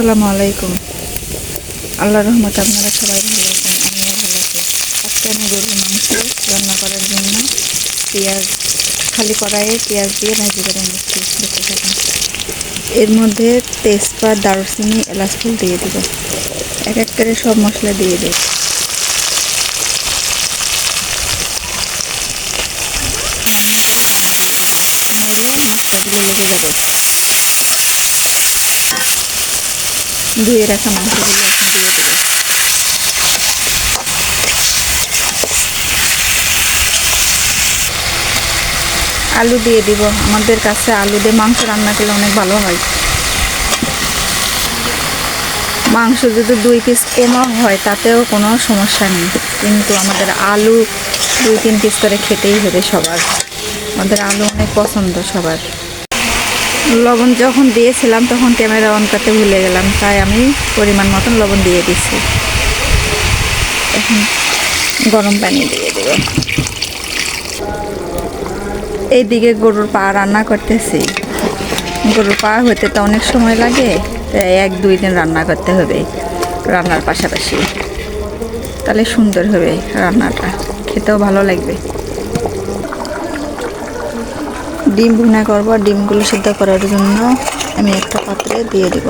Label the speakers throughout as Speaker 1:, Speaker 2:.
Speaker 1: আসসালামু আলাইকুম। আল্লাহ রহমত আপনারা সবাই ভালো আছেন, আমিও ভালো আছি। আজকে আমি গরুর মাংস রান্না করার জন্য পেঁয়াজ, খালি কড়াইয়ে পেঁয়াজ দিয়ে ভাজি করে নিচ্ছি, দেখতে থাকুন। এর মধ্যে তেজপাত, দারুচিনি, এলাচ ফুল দিয়ে দিব। এক এক করে সব মশলা দিয়ে দেব। নাহলে মশলাগুলো লেগে যাবে। ধুয়ে রাখা মাংসগুলো দিয়ে দেবো আলু দিয়ে দিব। আমাদের কাছে আলু দিয়ে মাংস রান্না করলে অনেক ভালো হয়। মাংস যদি দুই পিস কমও হয়, তাতেও কোনো সমস্যা নেই। কিন্তু আমাদের আলু দুই, তিন পিস করে খেতেই হবে সবার। আমাদের আলু অনেক পছন্দ সবার। লবণ যখন দিয়েছিলাম, তখন ক্যামেরা অন করতে ভুলে গেলাম। তাই আমি পরিমাণ মতন লবণ দিয়ে দিচ্ছি এখন গরম পানি দিয়ে দেব। এইদিকে গরুর পা রান্না করতেছি। গরুর পা হতে তো অনেক সময় লাগে এক, দুই দিন রান্না করতে হবে রান্নার পাশাপাশি। তাহলে সুন্দর হবে রান্নাটা, খেতেও ভালো লাগবে। ডিম ভুনা করব, ডিমগুলো সিদ্ধ করার জন্য আমি একটা পাত্রে দিয়ে দেব।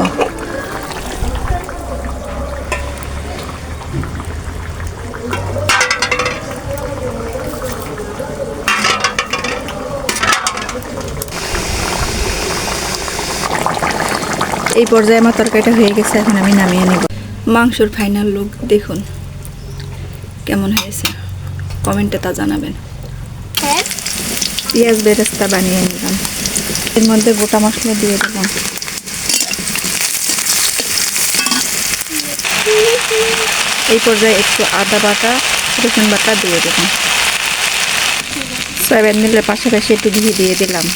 Speaker 1: এই পর্যায়ে আমার তরকারিটা হয়ে গেছে, এখন আমি নামিয়ে নেব। মাংসর ফাইনাল লুক দেখুন। কেমন হয়েছে? কমেন্টে তা জানাবেন। পেঁয়াজ বেরেস্তা বানিয়ে নিলাম। এর মধ্যে গোটা মশলা দিয়ে দিলাম এই পর্যায়ে একটু আদা বাটা, রসুন বাটা দিয়ে দিলাম সয়াবিন মিলের পাশাপাশি একটু ঘি দিয়ে দিলাম।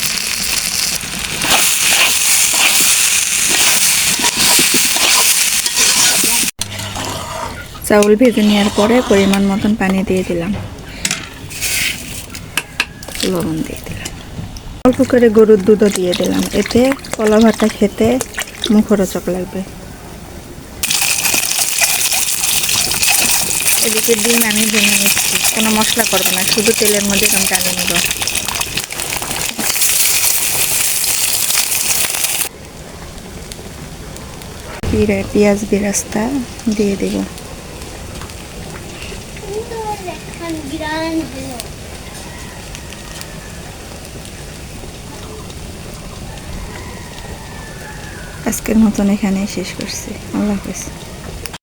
Speaker 1: চাউল ভেজে নেওয়ার পরে পরিমাণ মতন পানি দিয়ে দিলাম। লবণ দিয়ে দিলাম। অল্প করে গরুর দুধও দিয়ে দিলাম। এতে কলা ভাতটা খেতে মুখরোচক লাগবে। এদিকে ডিম আমি ভেঙে নিচ্ছি। কোনো মশলা করব না, শুধু তেলের মধ্যে আমি টানে নেব। পেঁয়াজ, বিরাস্তা দিয়ে দেব। আজকের মতন এখানেই শেষ করছি। আল্লাহ হাফেজ।